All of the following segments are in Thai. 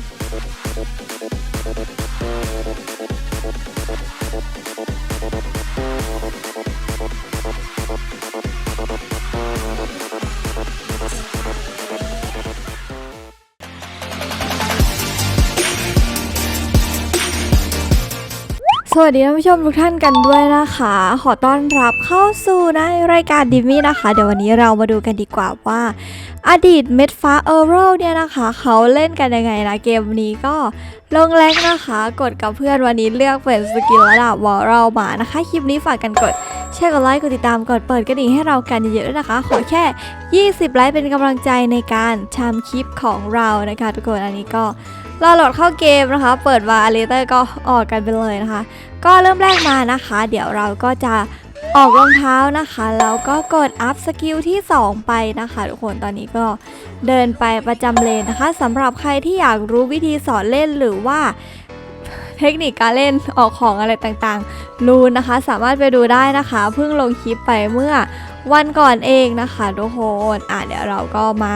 Thank you. วัสดีท่านผู้ชมทุกท่านกันด้วยนะคะ ขอต้อนรับเข้าสู่ในรายการดิมมี่นะคะ เดี๋ยววันนี้เรามาดูกันดีกว่าว่า อดีตเม็ดฟ้าเออร์เรเนี่ยนะคะ เขาเล่นกันยังไงนะเกมนี้ก็ลงแรงนะคะ กดกับเพื่อนวันนี้เลือกเป็นสกิลระดับวอลเรามานะคะ คลิปนี้ฝากกันกดแชร์กดไลค์กดติดตามกดเปิดกระดิ่งให้เรากันเยอะๆด้วยนะคะ ขอแค่ 20 ไลค์เป็นกำลังใจในการทำคลิปของเรานะคะ ทุกคนอันนี้ก็ รอโหลดเข้าเกมนะคะ เปิดวาเลเตอร์ก็ออกกันไปเลยนะคะ ก็เริ่มแรกมานะคะ เดี๋ยวเราก็จะออกรองเท้านะคะแล้วก็กดอัพสกิลที่ 2 ไปนะคะทุกคนตอนนี้ก็เดินไปประจำเลนนะคะสำหรับใครที่อยากรู้วิธีสอนเล่นหรือว่าเทคนิคการเล่นออกของอะไรต่างๆ นูนนะคะ สามารถไปดูได้นะคะ เพิ่งลงคลิปไปเมื่อวันก่อนเองนะคะทุกคนอะเดี๋ยวเราก็มา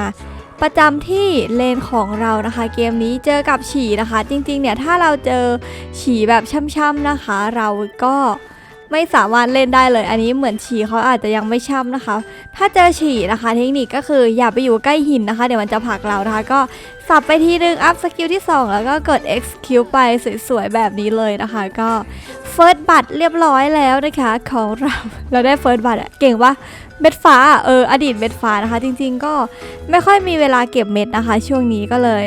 ประจำที่เลนของเรานะคะ เกมนี้เจอกับฉี่นะคะ จริงๆเนี่ยถ้าเราเจอฉี่แบบช่ำๆนะคะ เราก็ไม่สามารถเล่นได้เลย อันนี้เหมือนฉี่เขาอาจจะยังไม่ช่ำนะคะ ถ้าเจอฉี่นะคะ เทคนิคก็คืออย่าไปอยู่ใกล้หินนะคะ เดี๋ยวมันจะผลักเรานะคะ ก็สับไปทีนึงอัพสกิลที่ 2 แล้วก็กด execute ไปสวยๆแบบนี้เลยนะคะ ก็ เฟิร์สบัตรเรียบร้อยแล้วนะคะของเราเราได้เฟิร์สบัตรอะเก่งปะเม็ดฟ้าเอออดีตเม็ดฟ้านะคะ จริง ๆ ก็ไม่ค่อยมีเวลาเก็บเม็ดนะคะ ช่วงนี้ก็เลย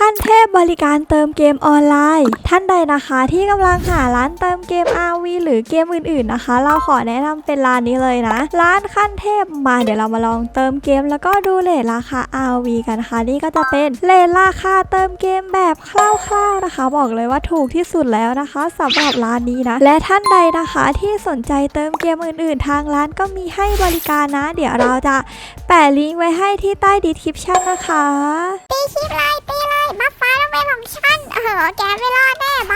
ขั้นเทพบริการเติมเกมออนไลน์ ท่านใดนะคะที่กำลังหาร้านเติมเกม RV หรือเกมอื่นๆนะคะ เราขอแนะนำเป็นร้านนี้เลยนะ ร้านขั้นเทพมาเดี๋ยวเรามาลองเติมเกม แล้วก็ดูเลทราคา RV กันนะคะ นี่ก็จะเป็นเลทราคาเติมเกมแบบคร่าวๆนะคะ บอกเลยว่าถูกที่สุดแล้วนะคะสำหรับร้านนี้นะ และท่านใดนะคะที่สนใจเติมเกมอื่นๆ ทางร้านก็มีให้บริการนะ เดี๋ยวเราจะแปะลิงก์ไว้ให้ที่ใต้ดีคริปชั่นนะคะ ตีคลิปเลยตีเลยบัฟฟ้าต้องเป็นของฉันเออแกไม่รอดแน่บั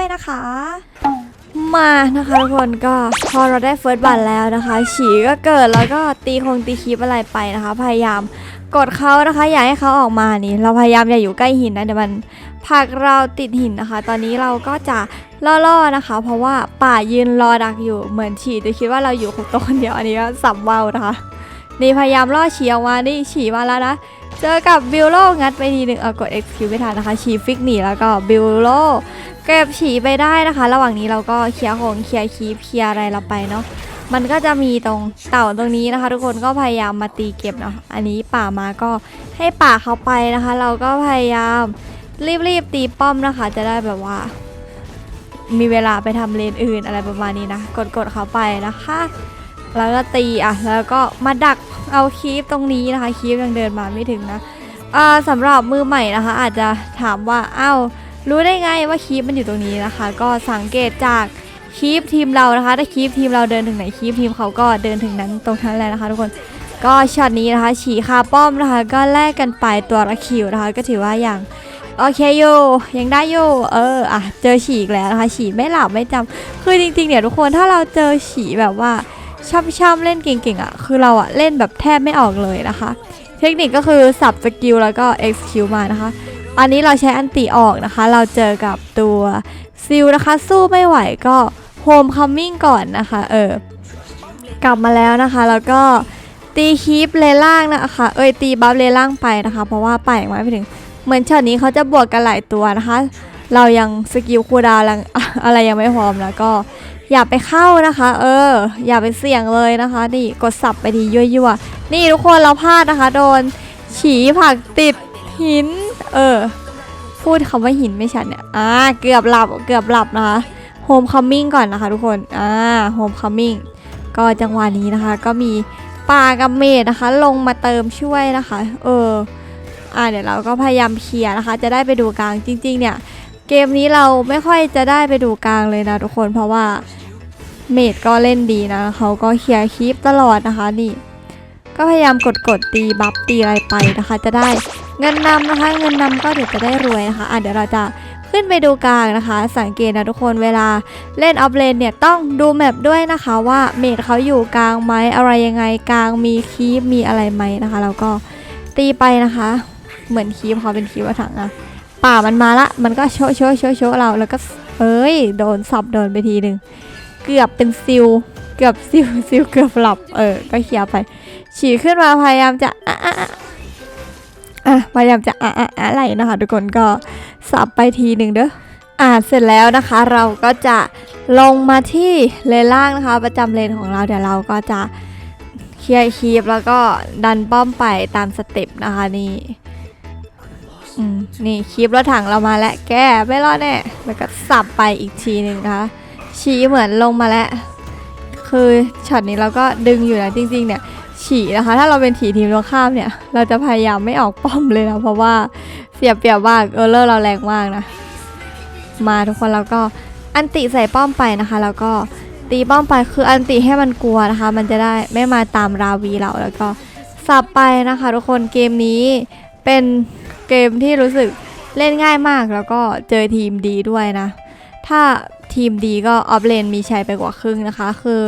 ยนะคะ มานะคะทุกคนก็พอเราได้เฟิร์สบัตแล้วนะคะ ฉีก็เกิดแล้วก็ตีคงตีคลิปอะไรไปนะคะ พยายามกดเขานะคะอย่าให้เขาออกมานี่ เราพยายามอย่าอยู่ใกล้หินนะเดี๋ยวมันผักเราติดหินนะคะ ตอนนี้เราก็จะล่อๆนะคะ เพราะว่าป่ายืนรอดักอยู่เหมือนฉีจะคิดว่าเราอยู่คนตัวคนเดียวอันนี้ก็สับเว้านะคะ นี่พยายามล่อฉีออกมานี่ฉีมาแล้วนะ เจอกับบิลโลงัดไปทีหนึ่งเอากด XQ ไม่ทันนะคะฉีฟิกหนีแล้วก็บิลโลเก็บฉีไปได้นะคะ ระหว่างนี้เราก็เคลียร์ของเคลียร์คีปเคลียร์อะไรเราไปเนาะมันก็จะมีตรงเต่าตรงนี้นะคะ ทุกคนก็พยายามมาตีเก็บเนาะอันนี้ป่ามาก็ให้ป่าเขาไปนะคะ เราก็พยายามรีบๆตีป้อมนะคะ จะได้แบบว่า มีเวลาไปทำเลนอื่นอะไรประมาณนี้นะกดๆเขาไปนะคะ แล้วก็ตีอะแล้วก็มาดักเอาคีปตรงนี้นะคะคีปยังเดินมาไม่ถึงนะสำหรับมือใหม่นะคะ อาจจะถามว่าอ้าวรู้ได้ไงว่าคีปมันอยู่ตรงนี้นะคะ ก็สังเกตจากคีปทีมเรานะคะถ้าคีปทีมเราเดินถึงไหนคีปทีมเขาก็เดินถึงนั้นตรงนั้นแหละนะคะ ทุกคนก็ช็อตนี้นะคะฉีคาป้อมนะคะ ก็แลกกันไปตัวละคิวนะคะ ก็ถือว่าอย่างโอเคอยู่ยังได้อยู่เอออะเจอฉีอีกแล้วนะคะ ฉีไม่หลับไม่จำคือจริงๆเนี่ยทุกคนถ้าเราเจอฉีแบบว่า ช่ำๆเล่นเก่งๆอะคือเราอะเล่นแบบแทบไม่ออกเลยนะคะ เทคนิคก็คือสับสกิลแล้วก็ execute มานะคะ อันนี้เราใช้อันติออกนะคะ เราเจอกับตัวซิลนะคะ สู้ไม่ไหวก็โฮมคัมมิ่งก่อนนะคะ เออกลับมาแล้วนะคะ แล้วก็ตีคีปเลล่างนะคะ เอ้ยตีบัฟเลล่างไปนะคะ เพราะว่าป่ายังไม่ไปถึง เหมือนช็อตนี้เขาจะบวกกันหลายตัวนะคะ เรายังสกิลคูดาวอะไรยังไม่พร้อมแล้วก็ อย่าไปเข้านะคะ เออ อย่าไปเสี่ยงเลยนะคะ นี่กดสับไปทียั่วๆนี่ทุกคนเราพลาดนะคะ โดน ฉีผักติดหิน เออ พูดคำว่าหินไม่ชัดเนี่ยอ่าเกือบหลับเกือบหลับนะคะโฮมคัมมิ่งก่อนนะคะ ทุกคนอ่าโฮมคัมมิ่งก็จังหวะนี้นะคะ ก็มีปลากับเมดนะคะ ลงมาเติมช่วยนะคะ เอออ่าเดี๋ยวเราก็พยายามเคลียร์นะคะ จะได้ไปดูกลางจริง ๆ เนี่ย เกมนี้เราไม่ค่อยจะได้ไปดูกลางเลยนะทุกคนเพราะว่า เมดก็เล่นดีนะเขาก็เคลียร์คลิปตลอดนะคะนี่ ก็พยายามกดกดตีบัฟตีอะไรไปนะคะ จะได้เงินนำนะคะ เงินนำก็เดี๋ยวจะได้รวยนะคะอะเดี๋ยวเราจะขึ้นไปดูกลางนะคะ สังเกตนะทุกคนเวลาเล่นออฟเลนเนี่ยต้องดูแมปด้วยนะคะว่าเมดเขาอยู่กลางไหมอะไรยังไงกลางมีคีปมีอะไรไหมนะคะแล้วก็ตีไปนะคะ เหมือนคีปเขาเป็นคีปว่าถังอะป่ามันมาละ มันก็โชะโชะโชะโชะเราแล้วก็เอ้ยโดนสับโดนไปทีหนึ่ง เกือบเป็นซิลเกือบซิลซิลเกือบหลับเออก็เคลียร์ไป ฉี่ขึ้นมาพยายามจะอะอะอะอะพยายามจะอะอะอะไรนะคะ ทุกคนก็สับไปทีหนึ่งเด้ออ่าเสร็จแล้วนะคะเราก็จะลงมาที่เลนล่างนะคะ ประจำเลนของเราเดี๋ยวเราก็จะเคลียร์คีบแล้วก็ดันป้อมไปตามสเต็ปนะคะนี่นี่คีบรถถังเรามาแล้วแกไม่รอดแน่แล้วก็สับไปอีกทีหนึ่งนะคะ ชี้เหมือนลงมาแล้ว คือช็อตนี้เราก็ดึงอยู่นะจริง ๆ เนี่ยฉี่นะคะ ถ้าเราเป็นถีทีมตรงข้ามเนี่ย เราจะพยายามไม่ออกป้อมเลยนะเพราะว่าเสียเปรียบมากเออเลอร์เราแรงมากนะ มาทุกคนแล้วก็อันติใส่ป้อมไปนะคะ แล้วก็ตีป้อมไปคืออันติให้มันกลัวนะคะ มันจะได้ไม่มาตามราวีเราแล้วก็สับไปนะคะ ทุกคนเกมนี้เป็นเกมที่รู้สึกเล่นง่ายมากแล้วก็เจอทีมดีด้วยนะ ถ้า ทีมดีก็ออฟเลนมีชัยไปกว่าครึ่งนะคะ คือ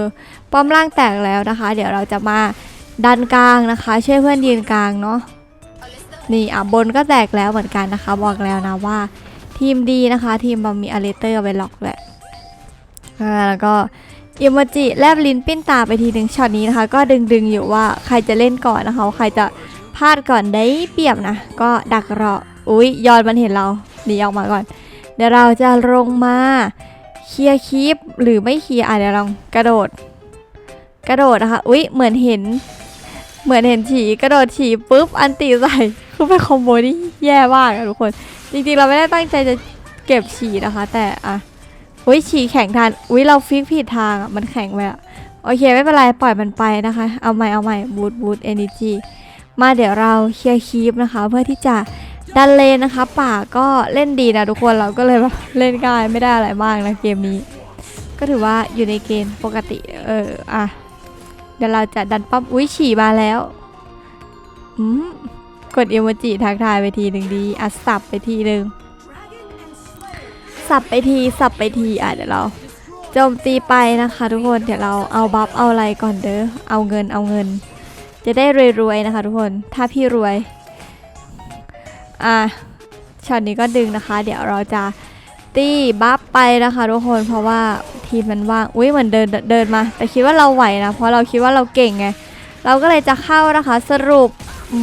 ป้อมล่างแตกแล้วนะคะ เดี๋ยวเราจะมาดันกลางนะคะ ช่วยเพื่อนยืนกลางเนาะนี่อะบนก็แตกแล้วเหมือนกันนะคะ บอกแล้วนะว่า ทีมดีนะคะ ทีมบอมมีอเลเตอร์ไปล็อกแหละอ่าแล้วก็อิโมจิแลบลิ้นปิ้นตาไปทีหนึ่งช็อตนี้นะคะ ก็ดึงๆอยู่ว่าใครจะเล่นก่อนนะคะว่าใครจะพลาดก่อนได้เปรียบนะ ก็ดักรอ อุ้ยยอนมันเห็นเราหนีออกมาก่อน เดี๋ยวเราจะลงมา เคลียร์คลิปหรือไม่เคลียร์อะเดี๋ยวลองกระโดด กระโดดนะคะ อุ๊ย เหมือนเห็น เหมือนเห็นฉีกระโดดฉีปุ๊บ อันตีใส่คือเป็นคอมโบที่แย่มากอะทุกคน จริงๆ เราไม่ได้ตั้งใจจะเก็บฉีนะคะ แต่อะอุ๊ยฉีแข็งทันอุ๊ยเราฟิกผิดทางอะมันแข็งไปอะโอเคไม่เป็นไรปล่อยมันไปนะคะ เอาใหม่เอาใหม่บูทบูทเอเนจีมาเดี๋ยวเราเคลียร์คลิปนะคะ เพื่อที่จะ ดันเลนนะคะ ป่าก็เล่นดีนะทุกคนเราก็เลยแบบเล่นง่ายไม่ได้อะไรมากนะเกมนี้ ก็ถือว่าอยู่ในเกณฑ์ปกติเอออะเดี๋ยวเราจะดันป้อมอุ้ยฉี่มาแล้วอืมกดเอโมจิทักทายไปทีหนึ่งดีอะสับไปทีหนึ่งสับไปทีสับไปทีอะเดี๋ยวเราโจมตีไปนะคะทุกคนเดี๋ยวเราเอาบัฟเอาอะไรก่อนเด้อเอาเงินเอาเงิน จะได้รวยๆนะคะทุกคนถ้าพี่รวย อะช็อตนี้ก็ดึงนะคะ เดี๋ยวเราจะตีบัฟไปนะคะทุกคนเพราะว่าทีมมันว่างอุ้ยเหมือนเดินเดินมา แต่คิดว่าเราไหวนะ เพราะเราคิดว่าเราเก่งไงเราก็เลยจะเข้านะคะสรุปอื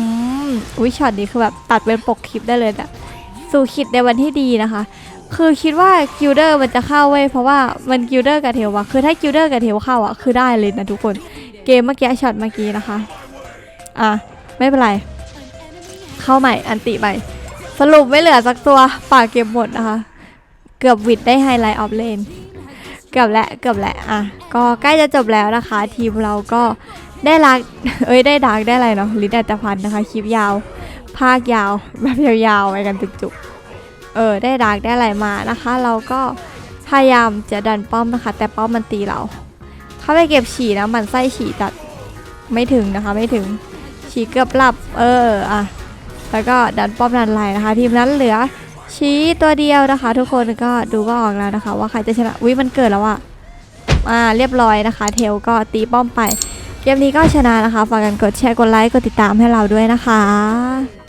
มอุ้ยช็อตนี้คือแบบตัดเป็นปกคลิปได้เลยอะสู่คิดในวันที่ดีนะคะ คือคิดว่ากิลเดอร์มันจะเข้าเว้ยเพราะว่ามันกิลเดอร์กับเทลวะคือถ้ากิลเดอร์กับเทลเข้าอะคือได้เลยนะทุกคนเกมเมื่อกี้ช็อตเมื่อกี้นะคะ อะไม่เป็นไร เข้าใหม่อันติใหม่ สรุปไม่เหลือสักตัวป่าเก็บหมดนะคะ เกือบวิดได้ไฮไลท์ออฟเลนเกือบและเกือบและอะก็ใกล้จะจบแล้วนะคะ ทีมเราก็ได้รักเอ้ยได้ดักได้อะไรเนาะลิดอัตพันนะคะคลิปยาว ภาคยาวแบบยาวๆไปกันจุกๆเออได้ดักได้อะไรมานะคะ เราก็พยายามจะดันป้อมนะคะ แต่ป้อมมันตีเรา เข้าไปเก็บฉี่นะมันไส้ฉี่จัดไม่ถึงนะคะ ไม่ถึงฉี่เกือบหลับ เอออะ แล้วก็ดันป้อมดันไลนะคะ ทีมนั้นเหลือชี้ตัวเดียวนะคะ ทุกคนก็ดูก็ออกแล้วนะคะ ว่าใครจะชนะวิมันเกิดแล้วอะอ่าเรียบร้อยนะคะ เทลก็ตีป้อมไป เกมนี้ก็ชนะนะคะฝากกันกดแชร์กดไลค์กดติดตามให้เราด้วยนะคะ